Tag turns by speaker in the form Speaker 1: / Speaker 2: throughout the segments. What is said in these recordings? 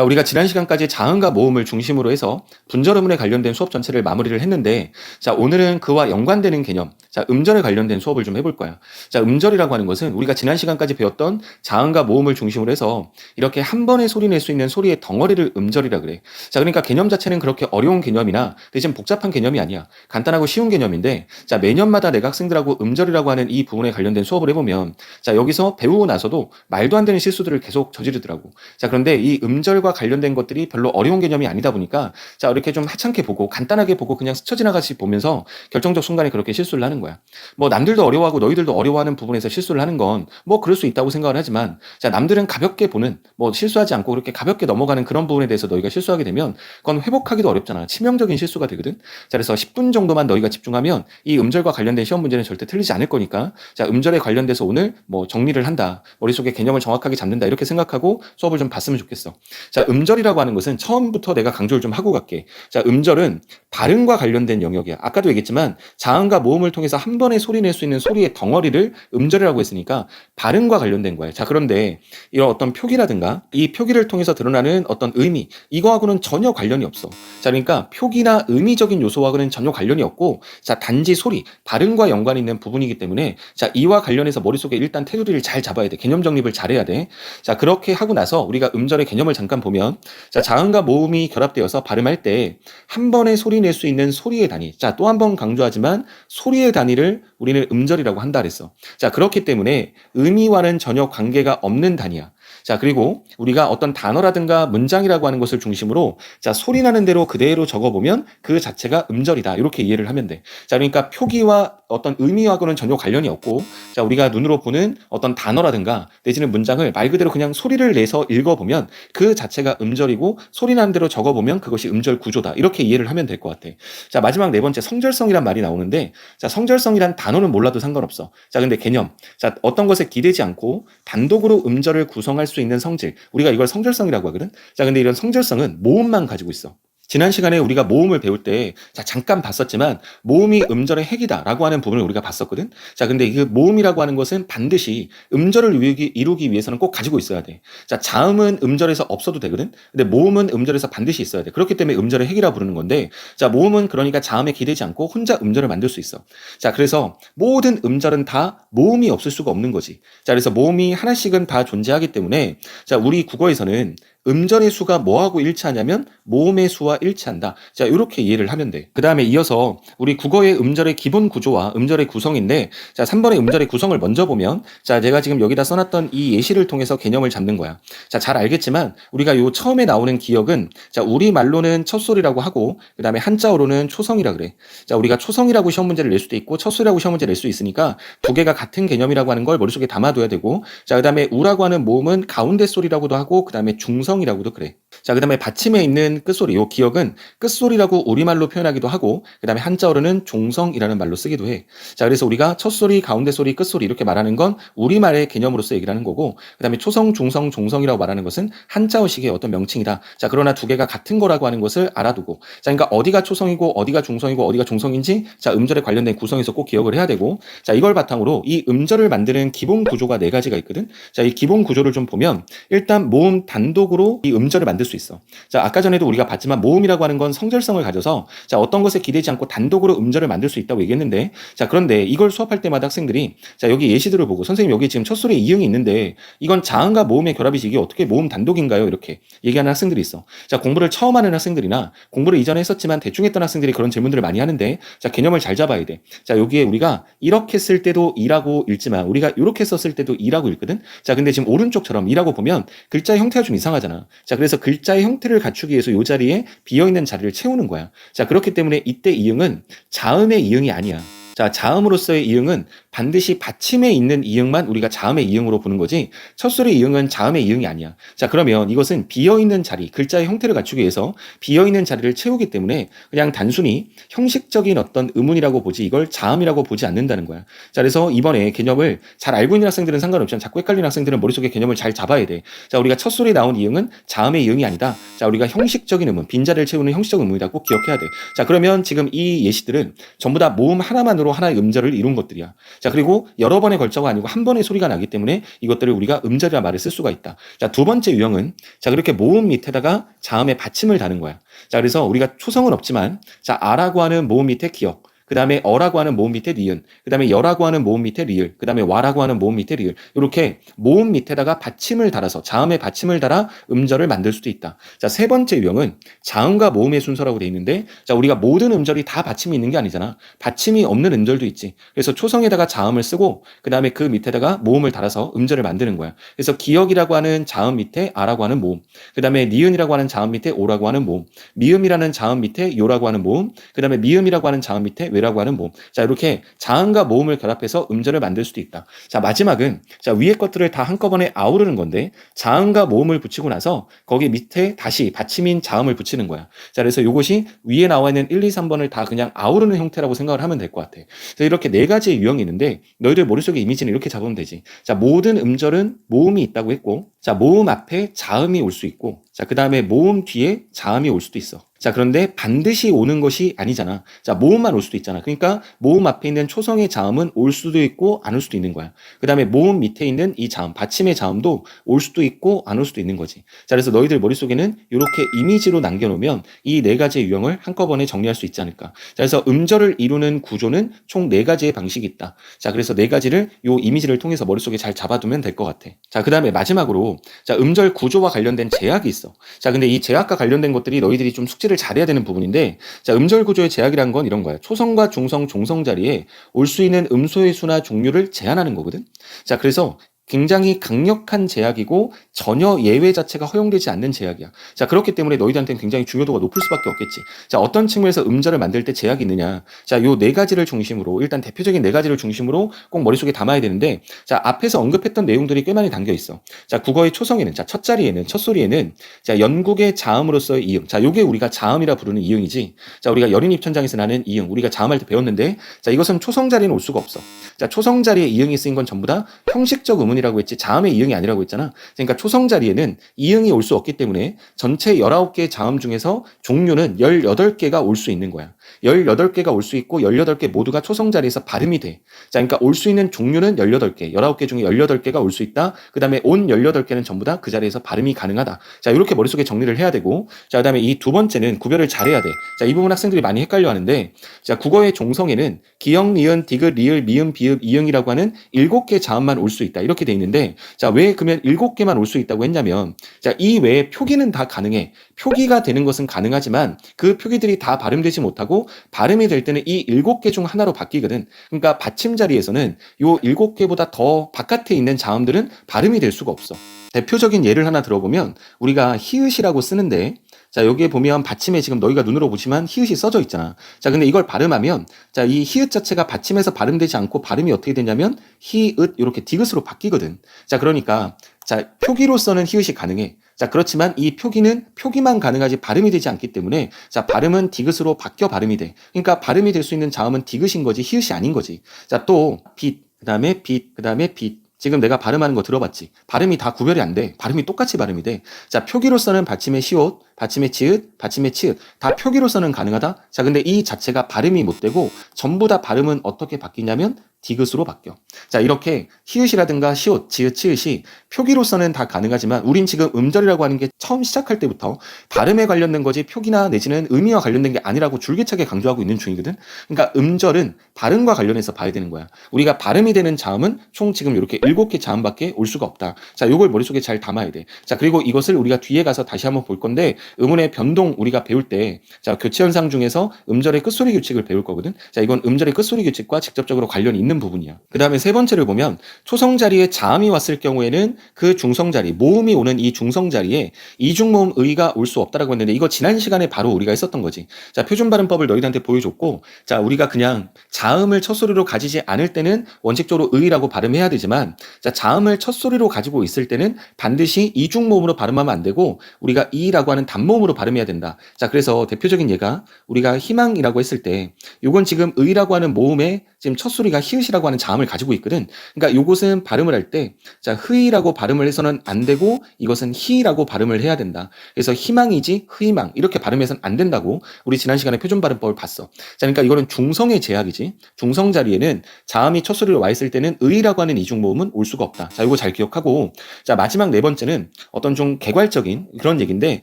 Speaker 1: 자, 우리가 지난 시간까지 자음과 모음을 중심으로 해서 분절음문에 관련된 수업 전체를 마무리를 했는데, 자, 오늘은 그와 연관되는 개념, 자, 음절에 관련된 수업을 좀 해볼 거야. 자, 음절이라고 하는 것은 우리가 지난 시간까지 배웠던 자음과 모음을 중심으로 해서 이렇게 한 번에 소리 낼 수 있는 소리의 덩어리를 음절이라 그래. 자, 그러니까 개념 자체는 그렇게 어려운 개념이나 대신 복잡한 개념이 아니야. 간단하고 쉬운 개념인데, 자, 매년마다 내가 학생들하고 음절이라고 하는 이 부분에 관련된 수업을 해보면, 자, 여기서 배우고 나서도 말도 안 되는 실수들을 계속 저지르더라고. 자, 그런데 이 음절과 관련된 것들이 별로 어려운 개념이 아니다 보니까, 자, 이렇게 좀 하찮게 보고, 간단하게 보고 그냥 스쳐 지나가시 보면서 결정적 순간에 그렇게 실수를 하는 거야. 뭐, 남들도 어려워하고 너희들도 어려워하는 부분에서 실수를 하는 건 뭐 그럴 수 있다고 생각을 하지만, 자, 남들은 가볍게 보는, 뭐 실수하지 않고 그렇게 가볍게 넘어가는 그런 부분에 대해서 너희가 실수하게 되면, 그건 회복하기도 어렵잖아. 치명적인 실수가 되거든. 자, 그래서 10분 정도만 너희가 집중하면 이 음절과 관련된 시험 문제는 절대 틀리지 않을 거니까, 자, 음절에 관련돼서 오늘 뭐 정리를 한다. 머릿속에 개념을 정확하게 잡는다. 이렇게 생각하고 수업을 좀 봤으면 좋겠어. 자, 음절이라고 하는 것은 처음부터 내가 강조를 좀 하고 갈게. 자, 음절은 발음과 관련된 영역이야. 아까도 얘기했지만 자음과 모음을 통해서 한 번에 소리 낼 수 있는 소리의 덩어리를 음절이라고 했으니까 발음과 관련된 거예요. 자, 그런데 이런 어떤 표기라든가 이 표기를 통해서 드러나는 어떤 의미, 이거하고는 전혀 관련이 없어. 자, 그러니까 표기나 의미적인 요소하고는 전혀 관련이 없고, 자, 단지 소리, 발음과 연관이 있는 부분이기 때문에, 자, 이와 관련해서 머릿속에 일단 테두리를 잘 잡아야 돼. 개념 정립을 잘해야 돼. 자, 그렇게 하고 나서 우리가 음절의 개념을 잠깐 보면, 자, 자음과 모음이 결합되어서 발음할 때 한 번에 소리 낼 수 있는 소리의 단위. 자, 또 한 번 강조하지만 소리의 단위를 우리는 음절이라고 한다 그랬어. 자, 그렇기 때문에 의미와는 전혀 관계가 없는 단위야. 자, 그리고 우리가 어떤 단어라든가 문장이라고 하는 것을 중심으로 자, 소리 나는 대로 그대로 적어 보면 그 자체가 음절이다. 이렇게 이해를 하면 돼. 자, 그러니까 표기와 어떤 의미하고는 전혀 관련이 없고 자, 우리가 눈으로 보는 어떤 단어라든가 내지는 문장을 말 그대로 그냥 소리를 내서 읽어 보면 그 자체가 음절이고 소리 나는 대로 적어 보면 그것이 음절 구조다. 이렇게 이해를 하면 될 것 같아. 자, 마지막 네 번째 성절성이란 말이 나오는데 자, 성절성이란 단어는 몰라도 상관없어. 자, 근데 개념. 자, 어떤 것에 기대지 않고 단독으로 음절을 구성 할 수 있는 성질. 우리가 이걸 성절성이라고 하거든. 자, 근데 이런 성절성은 모음만 가지고 있어. 지난 시간에 우리가 모음을 배울 때, 자, 잠깐 봤었지만, 모음이 음절의 핵이다 라고 하는 부분을 우리가 봤었거든? 자, 근데 그 모음이라고 하는 것은 반드시 음절을 이루기 위해서는 꼭 가지고 있어야 돼. 자, 자음은 음절에서 없어도 되거든? 근데 모음은 음절에서 반드시 있어야 돼. 그렇기 때문에 음절의 핵이라 부르는 건데, 자, 모음은 그러니까 자음에 기대지 않고 혼자 음절을 만들 수 있어. 자, 그래서 모든 음절은 다 모음이 없을 수가 없는 거지. 자, 그래서 모음이 하나씩은 다 존재하기 때문에, 자, 우리 국어에서는 음절의 수가 뭐하고 일치하냐면 모음의 수와 일치한다. 자, 이렇게 이해를 하면 돼. 그 다음에 이어서 우리 국어의 음절의 기본 구조와 음절의 구성인데, 자, 3번의 음절의 구성을 먼저 보면, 자, 제가 지금 여기다 써놨던 이 예시를 통해서 개념을 잡는 거야. 자, 잘 알겠지만, 우리가 요 처음에 나오는 기억은, 자, 우리 말로는 첫소리라고 하고, 그 다음에 한자어로는 초성이라 그래. 자, 우리가 초성이라고 시험 문제를 낼 수도 있고, 첫소리라고 시험 문제를 낼 수 있으니까, 두 개가 같은 개념이라고 하는 걸 머릿속에 담아둬야 되고, 자, 그 다음에 우라고 하는 모음은 가운데 소리라고도 하고, 그 다음에 중성 성이라고도 그래. 자, 그 다음에 받침에 있는 끝소리, 요 기억은 끝소리라고 우리말로 표현하기도 하고, 그 다음에 한자어로는 종성이라는 말로 쓰기도 해. 자, 그래서 우리가 첫소리, 가운데 소리, 끝소리 이렇게 말하는 건 우리말의 개념으로서 얘기를 하는 거고, 그 다음에 초성, 중성, 종성이라고 말하는 것은 한자어식의 어떤 명칭이다. 자, 그러나 두 개가 같은 거라고 하는 것을 알아두고, 자, 그러니까 어디가 초성이고, 어디가 중성이고, 어디가 종성인지, 자, 음절에 관련된 구성에서 꼭 기억을 해야 되고, 자, 이걸 바탕으로 이 음절을 만드는 기본 구조가 네 가지가 있거든. 자, 이 기본 구조를 좀 보면, 일단 모음 단독으로 이 음절을 만들 수 있어. 자, 아까 전에도 우리가 봤지만 모음이라고 하는 건 성절성을 가져서 자, 어떤 것에 기대지 않고 단독으로 음절을 만들 수 있다고 얘기했는데 자, 그런데 이걸 수업할 때마다 학생들이 자, 여기 예시들을 보고 선생님 여기 지금 첫 소리에 이응이 있는데 이건 자음과 모음의 결합이지 이게 어떻게 모음 단독인가요? 이렇게 얘기하는 학생들이 있어. 자, 공부를 처음 하는 학생들이나 공부를 이전에 했었지만 대충 했던 학생들이 그런 질문들을 많이 하는데 자, 개념을 잘 잡아야 돼. 자, 여기에 우리가 이렇게 쓸 때도 이라고 읽지만 우리가 이렇게 썼을 때도 이라고 읽거든. 자, 근데 지금 오른쪽처럼 이라고 보면 글자의 형태가 좀 이상하잖아. 자, 그래서 글자의 형태를 갖추기 위해서 이 자리에 비어 있는 자리를 채우는 거야. 자, 그렇기 때문에 이때 이응은 자음의 이응이 아니야. 자, 자음으로서의 이응은 반드시 받침에 있는 이응만 우리가 자음의 이응으로 보는 거지 첫소리 이응은 자음의 이응이 아니야. 자, 그러면 이것은 비어있는 자리, 글자의 형태를 갖추기 위해서 비어있는 자리를 채우기 때문에 그냥 단순히 형식적인 어떤 의문이라고 보지 이걸 자음이라고 보지 않는다는 거야. 자, 그래서 이번에 개념을 잘 알고 있는 학생들은 상관없지만 자꾸 헷갈리는 학생들은 머릿속에 개념을 잘 잡아야 돼. 자, 우리가 첫소리 나온 이응은 자음의 이응이 아니다. 자, 우리가 형식적인 의문, 빈자리를 채우는 형식적 의문이다 꼭 기억해야 돼. 자, 그러면 지금 이 예시들은 전부 다 모음 하나만 소리만으로 하나의 음절을 이룬 것들이야. 자, 그리고 여러 번에 걸쳐가 아니고 한 번의 소리가 나기 때문에 이것들을 우리가 음절이라 말을 쓸 수가 있다. 자, 두 번째 유형은 자, 그렇게 모음 밑에다가 자음의 받침을 다는 거야. 자, 그래서 우리가 초성은 없지만 자, 아라고 하는 모음 밑에 기억. 그 다음에 어라고 하는 모음 밑에 니은, 그 다음에 여라고 하는 모음 밑에 리을, 그 다음에 와라고 하는 모음 밑에 리을. 이렇게 모음 밑에다가 받침을 달아서 자음의 받침을 달아 음절을 만들 수도 있다. 자, 세 번째 유형은 자음과 모음의 순서라고 돼 있는데, 자, 우리가 모든 음절이 다 받침이 있는 게 아니잖아. 받침이 없는 음절도 있지. 그래서 초성에다가 자음을 쓰고, 그 다음에 그 밑에다가 모음을 달아서 음절을 만드는 거야. 그래서 기억이라고 하는 자음 밑에 아라고 하는 모음, 그 다음에 니은이라고 하는 자음 밑에 오라고 하는 모음, 미음이라는 자음 밑에 요라고 하는 모음, 그 다음에 미음이라고 하는 자음 밑에 외 라고 하는 모음. 자, 이렇게 자음과 모음을 결합해서 음절을 만들 수도 있다. 자, 마지막은 자, 위의 것들을 다 한꺼번에 아우르는 건데 자음과 모음을 붙이고 나서 거기 밑에 다시 받침인 자음을 붙이는 거야. 자, 그래서 이것이 위에 나와 있는 1, 2, 3번을 다 그냥 아우르는 형태라고 생각을 하면 될 것 같아. 그래서 이렇게 네 가지의 유형이 있는데 너희들 머릿속에 이미지는 이렇게 잡으면 되지. 자, 모든 음절은 모음이 있다고 했고 자, 모음 앞에 자음이 올 수 있고 자, 그 다음에 모음 뒤에 자음이 올 수도 있어. 자, 그런데 반드시 오는 것이 아니잖아. 자, 모음만 올 수도 있잖아. 그러니까 모음 앞에 있는 초성의 자음은 올 수도 있고 안 올 수도 있는 거야. 그 다음에 모음 밑에 있는 이 자음, 받침의 자음도 올 수도 있고 안 올 수도 있는 거지. 자, 그래서 너희들 머릿속에는 이렇게 이미지로 남겨놓으면 이 네 가지의 유형을 한꺼번에 정리할 수 있지 않을까. 자, 그래서 음절을 이루는 구조는 총 네 가지의 방식이 있다. 자, 그래서 네 가지를 요 이미지를 통해서 머릿속에 잘 잡아두면 될 것 같아. 자, 그 다음에 마지막으로 자, 음절 구조와 관련된 제약이 있어. 자, 근데 이 제약과 관련된 것들이 너희들이 좀 숙제 를 잘해야 되는 부분인데, 자, 음절 구조의 제약이란 건 이런 거야. 초성과 중성, 종성 자리에 올 수 있는 음소의 수나 종류를 제한하는 거거든. 자, 그래서 굉장히 강력한 제약이고 전혀 예외 자체가 허용되지 않는 제약이야. 자, 그렇기 때문에 너희들한테는 굉장히 중요도가 높을 수밖에 없겠지. 자, 어떤 측면에서 음절을 만들 때 제약이 있느냐. 자, 요 네 가지를 중심으로 일단 대표적인 네 가지를 중심으로 꼭 머릿속에 담아야 되는데 자, 앞에서 언급했던 내용들이 꽤 많이 담겨 있어. 자, 국어의 초성에는 자, 첫 자리에는 첫 소리에는 자, 연국의 자음으로서의 이응. 자, 요게 우리가 자음이라 부르는 이응이지. 자, 우리가 여린 입천장에서 나는 이응. 우리가 자음할 때 배웠는데 자, 이것은 초성 자리는 올 수가 없어. 자, 초성 자리에 이응이 쓰인 건 전부 다 형식적 의문이 라고 했지 자음의 이응이 아니라고 했잖아. 그러니까 초성 자리에는 이응이 올 수 없기 때문에 전체 19개의 자음 중에서 종류는 18개가 올 수 있는 거야. 18개가 올 수 있고 18개 모두가 초성 자리에서 발음이 돼. 자, 그러니까 올 수 있는 종류는 18개. 19개 중에 18개가 올 수 있다. 그다음에 온 18개는 전부 다 그 자리에서 발음이 가능하다. 자, 이렇게 머릿속에 정리를 해야 되고 자, 그다음에 이 두 번째는 구별을 잘해야 돼. 자, 이 부분 학생들이 많이 헷갈려 하는데 자, 국어의 종성에는 기역, 니은, 디귿, 리을, 미음, 비읍, 이응이라고 하는 7개 자음만 올 수 있다. 이렇게 돼 있는데 자, 왜 그러면 7개만 올 수 있다고 했냐면 자, 이 외에 표기는 다 가능해. 표기가 되는 것은 가능하지만 그 표기들이 다 발음되지 못하고 발음이 될 때는 이 7개 중 하나로 바뀌거든. 그러니까 받침 자리에서는 요 7개보다 더 바깥에 있는 자음들은 발음이 될 수가 없어. 대표적인 예를 하나 들어보면 우리가 히읗이라고 쓰는데 자, 여기에 보면 받침에 지금 너희가 눈으로 보시면 히읗이 써져 있잖아. 자, 근데 이걸 발음하면 자, 이 히읗 자체가 받침에서 발음되지 않고 발음이 어떻게 되냐면 히읗 이렇게 디귿으로 바뀌거든. 자, 그러니까 자, 표기로서는 히읗이 가능해. 자, 그렇지만 이 표기는 표기만 가능하지 발음이 되지 않기 때문에 자, 발음은 디귿으로 바뀌어 발음이 돼. 그러니까 발음이 될 수 있는 자음은 디귿인 거지 히읗이 아닌 거지. 자, 또 빛, 그다음에 빛, 그다음에 빛. 지금 내가 발음하는 거 들어봤지? 발음이 다 구별이 안 돼. 발음이 똑같이 발음이 돼. 자, 표기로 서는 받침의 시옷, 받침의 치읓, 받침의 치읓. 다 표기로서는 가능하다? 자, 근데 이 자체가 발음이 못 되고 전부 다 발음은 어떻게 바뀌냐면 디귿으로 바뀌어. 자, 이렇게 히읗이라든가 시옷, 지읒, 치읓이 표기로서는 다 가능하지만 우린 지금 음절이라고 하는 게 처음 시작할 때부터 발음에 관련된 거지 표기나 내지는 의미와 관련된 게 아니라고 줄기차게 강조하고 있는 중이거든. 그러니까 음절은 발음과 관련해서 봐야 되는 거야. 우리가 발음이 되는 자음은 총 지금 이렇게 7개 자음밖에 올 수가 없다. 자, 요걸 머릿속에 잘 담아야 돼. 자, 그리고 이것을 우리가 뒤에 가서 다시 한번 볼 건데 음운의 변동 우리가 배울 때 자, 교체 현상 중에서 음절의 끝소리 규칙을 배울 거거든. 자, 이건 음절의 끝소리 규칙과 직접적으로 관련이 있는 부분이야. 그 다음에 세 번째를 보면 초성 자리에 자음이 왔을 경우에는 그 중성 자리, 모음이 오는 이 중성 자리에 이중 모음 의가 올 수 없다라고 했는데 이거 지난 시간에 바로 우리가 했었던 거지. 자, 표준 발음법을 너희들한테 보여줬고 자, 우리가 그냥 자음을 첫 소리로 가지지 않을 때는 원칙적으로 의라고 발음해야 되지만 자, 자음을 첫 소리로 가지고 있을 때는 반드시 이중 모음으로 발음하면 안 되고 우리가 이라고 하는 단모음으로 발음해야 된다. 자, 그래서 대표적인 예가 우리가 희망이라고 했을 때 이건 지금 의라고 하는 모음에 지금 첫 소리가 히읗 이라고 하는 자음을 가지고 있거든. 그러니까 요것은 발음을 할 때, 자, 흐이라고 발음을 해서는 안 되고 이것은 히라고 발음을 해야 된다. 그래서 희망이지 흐이망 이렇게 발음해서는 안 된다고 우리 지난 시간에 표준 발음법을 봤어. 자, 그러니까 이거는 중성의 제약이지. 중성 자리에는 자음이 첫 소리로 와 있을 때는 의라고 하는 이중 모음은 올 수가 없다. 자, 이거 잘 기억하고 자, 마지막 네 번째는 어떤 좀 개괄적인 그런 얘기인데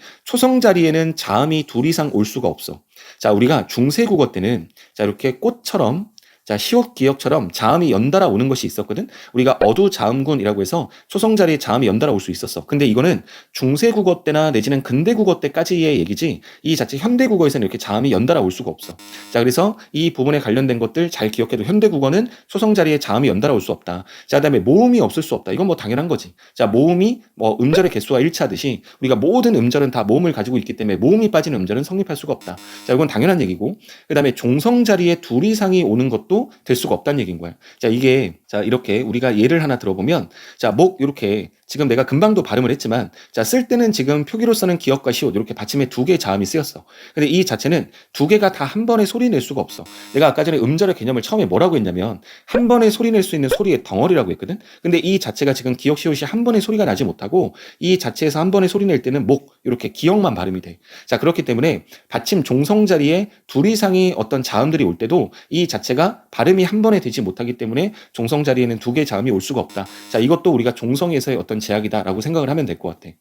Speaker 1: 초성 자리에는 자음이 둘 이상 올 수가 없어. 자, 우리가 중세 국어 때는 자, 이렇게 꽃처럼 자, 시옷 기억처럼 자음이 연달아 오는 것이 있었거든. 우리가 어두 자음군이라고 해서 초성 자리에 자음이 연달아 올 수 있었어. 근데 이거는 중세 국어 때나 내지는 근대 국어 때까지의 얘기지. 이 자체 현대 국어에서는 이렇게 자음이 연달아 올 수가 없어. 자, 그래서 이 부분에 관련된 것들 잘 기억해도 현대 국어는 초성 자리에 자음이 연달아 올 수 없다. 자, 그다음에 모음이 없을 수 없다. 이건 뭐 당연한 거지. 자, 모음이 뭐 음절의 개수와 일치하듯이 우리가 모든 음절은 다 모음을 가지고 있기 때문에 모음이 빠진 음절은 성립할 수가 없다. 자, 이건 당연한 얘기고. 그다음에 종성 자리에 둘 이상이 오는 것도 될 수가 없다는 얘기인 거야. 자, 이게 자, 이렇게 우리가 예를 하나 들어보면 자, 목 이렇게 지금 내가 금방도 발음을 했지만 자, 쓸 때는 지금 표기로서는 기억과 시옷 이렇게 받침에 두 개의 자음이 쓰였어. 근데 이 자체는 두 개가 다 한 번에 소리 낼 수가 없어. 내가 아까 전에 음절의 개념을 처음에 뭐라고 했냐면 한 번에 소리 낼 수 있는 소리의 덩어리라고 했거든. 근데 이 자체가 지금 기억 시옷이 한 번에 소리가 나지 못하고 이 자체에서 한 번에 소리 낼 때는 목 이렇게 기억만 발음이 돼. 자, 그렇기 때문에 받침 종성 자리에 둘 이상의 어떤 자음들이 올 때도 이 자체가 발음이 한 번에 되지 못하기 때문에 종성 자리에는 두 개의 자음이 올 수가 없다. 자, 이것도 우리가 종성에서의 어떤 제약이다라고 생각을 하면 될 것 같아.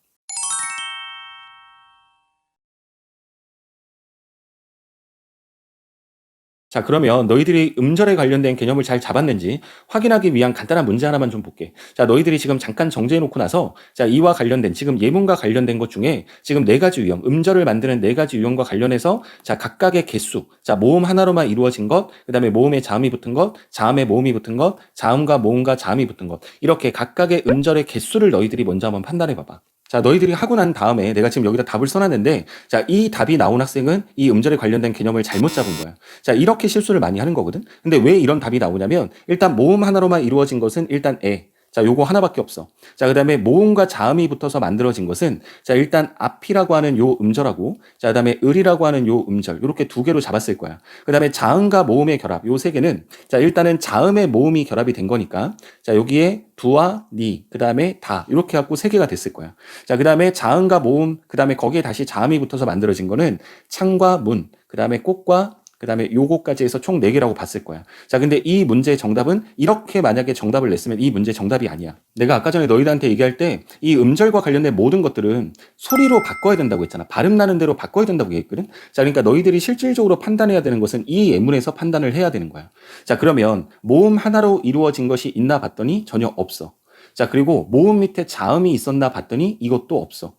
Speaker 1: 자, 그러면 너희들이 음절에 관련된 개념을 잘 잡았는지 확인하기 위한 간단한 문제 하나만 좀 볼게. 자, 너희들이 지금 잠깐 정제해 놓고 나서 자, 이와 관련된 지금 예문과 관련된 것 중에 지금 네 가지 유형, 음절을 만드는 네 가지 유형과 관련해서 자, 각각의 개수. 자, 모음 하나로만 이루어진 것, 그다음에 모음에 자음이 붙은 것, 자음에 모음이 붙은 것, 자음과 모음과 자음이 붙은 것. 이렇게 각각의 음절의 개수를 너희들이 먼저 한번 판단해 봐봐. 자, 너희들이 하고 난 다음에 내가 지금 여기다 답을 써놨는데, 자, 이 답이 나온 학생은 이 음절에 관련된 개념을 잘못 잡은 거야. 자, 이렇게 실수를 많이 하는 거거든. 근데 왜 이런 답이 나오냐면, 일단 모음 하나로만 이루어진 것은 일단 에. 자, 요거 하나밖에 없어. 자, 그 다음에 모음과 자음이 붙어서 만들어진 것은, 자, 일단 앞이라고 하는 요 음절하고, 자, 그 다음에 을이라고 하는 요 음절, 요렇게 두 개로 잡았을 거야. 그 다음에 자음과 모음의 결합, 요 세 개는, 자, 일단은 자음의 모음이 결합이 된 거니까, 자, 여기에 두와 니, 그 다음에 다, 이렇게 갖고 세 개가 됐을 거야. 자, 그 다음에 자음과 모음, 그 다음에 거기에 다시 자음이 붙어서 만들어진 거는 창과 문, 그 다음에 꽃과 그 다음에 요거까지 해서 총 4개라고 봤을 거야. 자, 근데 이 문제의 정답은 이렇게 만약에 정답을 냈으면 이 문제 정답이 아니야. 내가 아까 전에 너희들한테 얘기할 때 이 음절과 관련된 모든 것들은 소리로 바꿔야 된다고 했잖아. 발음 나는 대로 바꿔야 된다고 얘기했거든. 자, 그러니까 너희들이 실질적으로 판단해야 되는 것은 이 예문에서 판단을 해야 되는 거야. 자, 그러면 모음 하나로 이루어진 것이 있나 봤더니 전혀 없어. 자, 그리고 모음 밑에 자음이 있었나 봤더니 이것도 없어.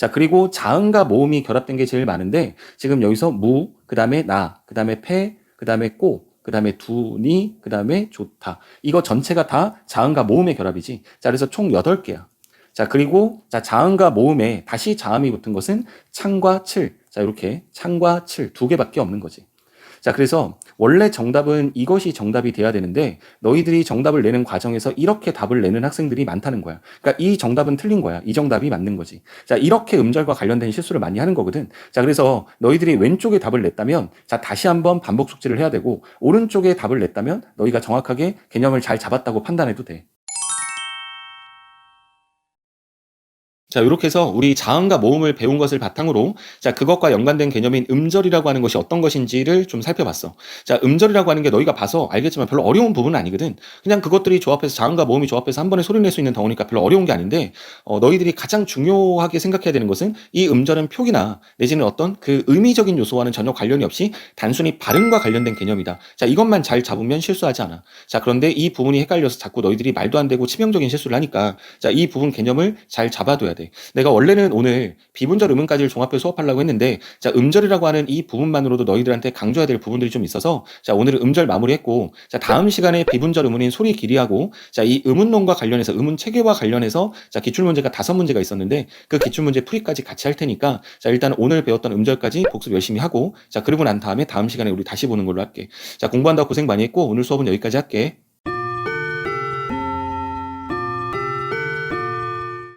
Speaker 1: 자, 그리고 자음과 모음이 결합된 게 제일 많은데 지금 여기서 무, 그 다음에 나, 그 다음에 패, 그 다음에 꼬, 그 다음에 두니, 그 다음에 좋다. 이거 전체가 다 자음과 모음의 결합이지. 자, 그래서 총 8개야. 자, 그리고 자, 자음과 모음에 다시 자음이 붙은 것은 창과 칠. 자, 이렇게 창과 칠 두 개밖에 없는 거지. 자, 그래서 원래 정답은 이것이 정답이 돼야 되는데 너희들이 정답을 내는 과정에서 이렇게 답을 내는 학생들이 많다는 거야. 그러니까 이 정답은 틀린 거야. 이 정답이 맞는 거지. 자, 이렇게 음절과 관련된 실수를 많이 하는 거거든. 자, 그래서 너희들이 왼쪽에 답을 냈다면 자, 다시 한번 반복 숙지를 해야 되고 오른쪽에 답을 냈다면 너희가 정확하게 개념을 잘 잡았다고 판단해도 돼. 자, 이렇게 해서 우리 자음과 모음을 배운 것을 바탕으로 자, 그것과 연관된 개념인 음절이라고 하는 것이 어떤 것인지를 좀 살펴봤어. 자, 음절이라고 하는 게 너희가 봐서 알겠지만 별로 어려운 부분은 아니거든. 그냥 그것들이 조합해서 자음과 모음이 조합해서 한 번에 소리 낼 수 있는 덩어니까 별로 어려운 게 아닌데 어, 너희들이 가장 중요하게 생각해야 되는 것은 이 음절은 표기나 내지는 어떤 그 의미적인 요소와는 전혀 관련이 없이 단순히 발음과 관련된 개념이다. 자, 이것만 잘 잡으면 실수하지 않아. 자, 그런데 이 부분이 헷갈려서 자꾸 너희들이 말도 안 되고 치명적인 실수를 하니까 자, 이 부분 개념을 잘 잡아둬야 돼. 돼. 내가 원래는 오늘 비분절 음음까지를 종합해 수업하려고 했는데 자 음절이라고 하는 이 부분만으로도 너희들한테 강조해야 될 부분들이 좀 있어서 자 오늘은 음절 마무리했고 자 다음 시간에 비분절 음운인 소리 길이하고 자 이 음운론과 관련해서 음운 체계와 관련해서 자 기출 문제가 다섯 문제가 있었는데 그 기출 문제 풀이까지 같이 할 테니까 자 일단 오늘 배웠던 음절까지 복습 열심히 하고 자 그러고 난 다음에 다음 시간에 우리 다시 보는 걸로 할게. 자 공부한다고 고생 많이 했고 오늘 수업은 여기까지 할게.